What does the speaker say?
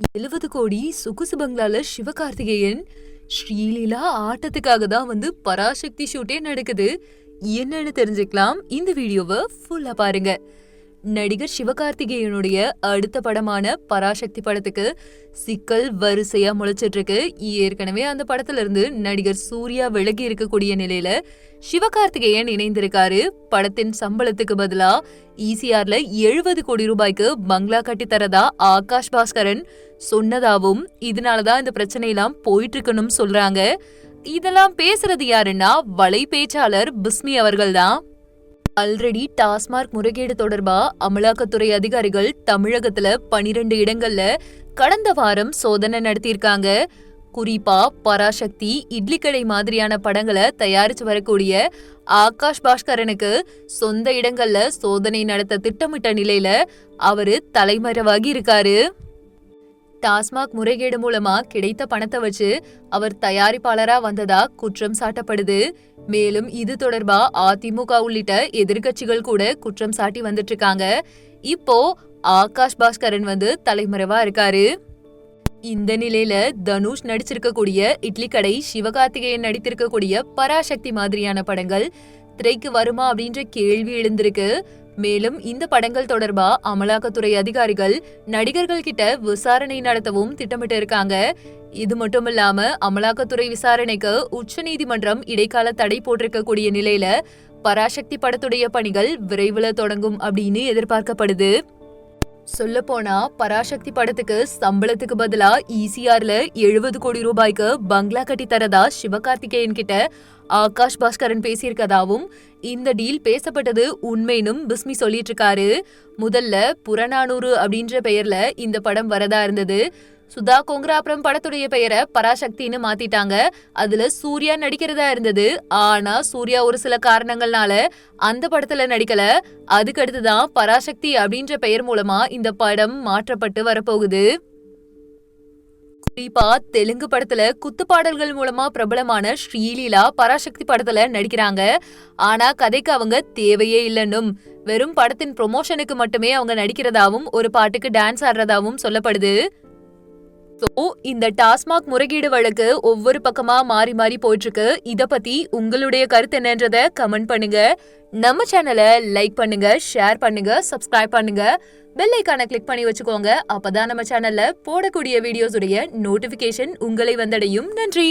எழுபது கோடி சொகுசு பங்களால சிவகார்த்திகேயன் ஸ்ரீலீலா ஆட்டத்துக்காக தான் வந்து பராசக்தி ஷூட்டே நடக்குது. என்னன்னு தெரிஞ்சுக்கலாம். இந்த வீடியோவை ஃபுல்லா பாருங்க. நடிகர் சிவகார்த்திகேயனுடைய அடுத்த படமான பராசக்தி படத்துக்கு சிக்கல் வரிசையா முளைச்சிட்டு இருக்கு ஏற்கனவே அந்த படத்துல இருந்து நடிகர் சூர்யா விலகி இருக்கக்கூடிய நிலையில சிவகார்த்திகேயன் இணைந்திருக்காரு. படத்தின் சம்பளத்துக்கு பதிலா ஈசிஆர்ல எழுபது கோடி ரூபாய்க்கு பங்களா கட்டித்தரதா தரதா ஆகாஷ் பாஸ்கரன் சொன்னதாவும் இதனாலதான் இந்த பிரச்சனையெல்லாம் போயிட்டு இருக்குன்னு சொல்றாங்க. இதெல்லாம் பேசுறது யாருன்னா வலை பேச்சாளர் பிஸ்மி அவர்கள் தான் ஆல்ரெடி டாஸ்மார்க் முறைகேடு தொடர்பா அமலாக்கத்துறை அதிகாரிகள் தமிழகத்துல பனிரெண்டு இடங்கள்ல கடந்த வாரம் சோதனை நடத்தியிருக்காங்க. குறிப்பா பராசக்தி இட்லி கடை மாதிரியான படங்களை தயாரிச்சு வரக்கூடிய ஆகாஷ் பாஸ்கரனுக்கு சொந்த இடங்கள்ல சோதனை நடத்த திட்டமிட்ட நிலையில அவரு தலைமறைவாகி இருக்காரு. டாஸ்மாக் முறைகேடு மூலமா கிடைத்த பணத்தை வச்சு அவர் தயாரிப்பாளரா வந்ததா குற்றம் சாட்டப்படுது. மேலும் இது தொடர்பா அதிமுக உள்ளிட்ட எதிர்க்கட்சிகள் கூட குற்றம் சாட்டி வந்துட்டு இருக்காங்க இப்போ ஆகாஷ் பாஸ்கரன் வந்து தலைமறைவா இருக்காரு. இந்த நிலையில தனுஷ் நடிச்சிருக்கக்கூடிய இட்லி கடை சிவகார்த்திகேயன் நடித்திருக்கக்கூடிய பராசக்தி மாதிரியான படங்கள் திரைக்கு வருமா அப்படின்ற கேள்வி எழுந்திருக்கு. மேலும் இந்த படங்கள் தொடர்பா அமலாக்கத்துறை அதிகாரிகள் நடிகர்கள் கிட்ட விசாரணை நடத்தவும் திட்டமிட்டு இருக்காங்க. இது மட்டும் இல்லாம அமலாக்கத்துறை விசாரணைக்கு உச்சநீதிமன்றம் இடைக்கால தடை போட்டிருக்கக்கூடிய நிலையில பராசக்தி படத்துடைய பணிகள் விரைவில் தொடங்கும் அப்படின்னு எதிர்பார்க்கப்படுது. சொல்ல போனா பராசக்தி படத்துக்கு சம்பளத்துக்கு பதிலா ஈசிஆர்ல எழுபது கோடி ரூபாய்க்கு பங்களா கட்டி தரதா சிவகார்த்திகேயன் கிட்ட ஆகாஷ் பாஸ்கரன் பேசியிருக்கதாவும் இந்த டீல் பேசப்பட்டது உண்மைனும் பிஸ்மி சொல்லிட்டு இருக்காரு. முதல்ல புறநானூறு அப்படின்ற பெயர்ல இந்த படம் வரதா இருந்தது. சுதா கோங்கராபுரம் படத்துடைய பெயரை பராசக்தின்னு மாத்திட்டாங்க. அதுல சூர்யா நடிக்கிறதா இருந்தது. ஆனா சூர்யா ஒரு சில காரணங்கள்னால அந்த படத்துல நடிக்கல. அதுக்கு அடுத்துதான் பராசக்தி அப்படின்ற பெயர் மூலமா இந்த படம் மாற்றப்பட்டு வரப்போகுது. குறிப்பா தெலுங்கு படத்துல குத்து பாடல்கள் மூலமா பிரபலமான ஸ்ரீலீலா பராசக்தி படத்துல நடிக்கிறாங்க. ஆனா கதைக்கு அவங்க தேவையே இல்லைன்னும். வெறும் படத்தின் ப்ரொமோஷனுக்கு மட்டுமே அவங்க நடிக்கிறதாவும் ஒரு பாட்டுக்கு டான்ஸ் ஆடுறதாவும் சொல்லப்படுது. ஸோ இந்த டாஸ்மாக் முறைகேடு வழக்கு ஒவ்வொரு பக்கமா மாறி மாறி போயிட்டு இருக்கு இத பத்தி உங்களுடைய கருத்து என்னன்றத கமெண்ட் பண்ணுங்க. நம்ம சேனலை லைக் பண்ணுங்க ஷேர் பண்ணுங்க சப்ஸ்கிரைப் பண்ணுங்க. பெல் ஐக்கான கிளிக் பண்ணி வச்சுக்கோங்க. அப்பதான் நம்ம சேனல்ல போடக்கூடிய வீடியோஸ் உடைய நோட்டிபிகேஷன் உங்களை வந்தடையும். நன்றி.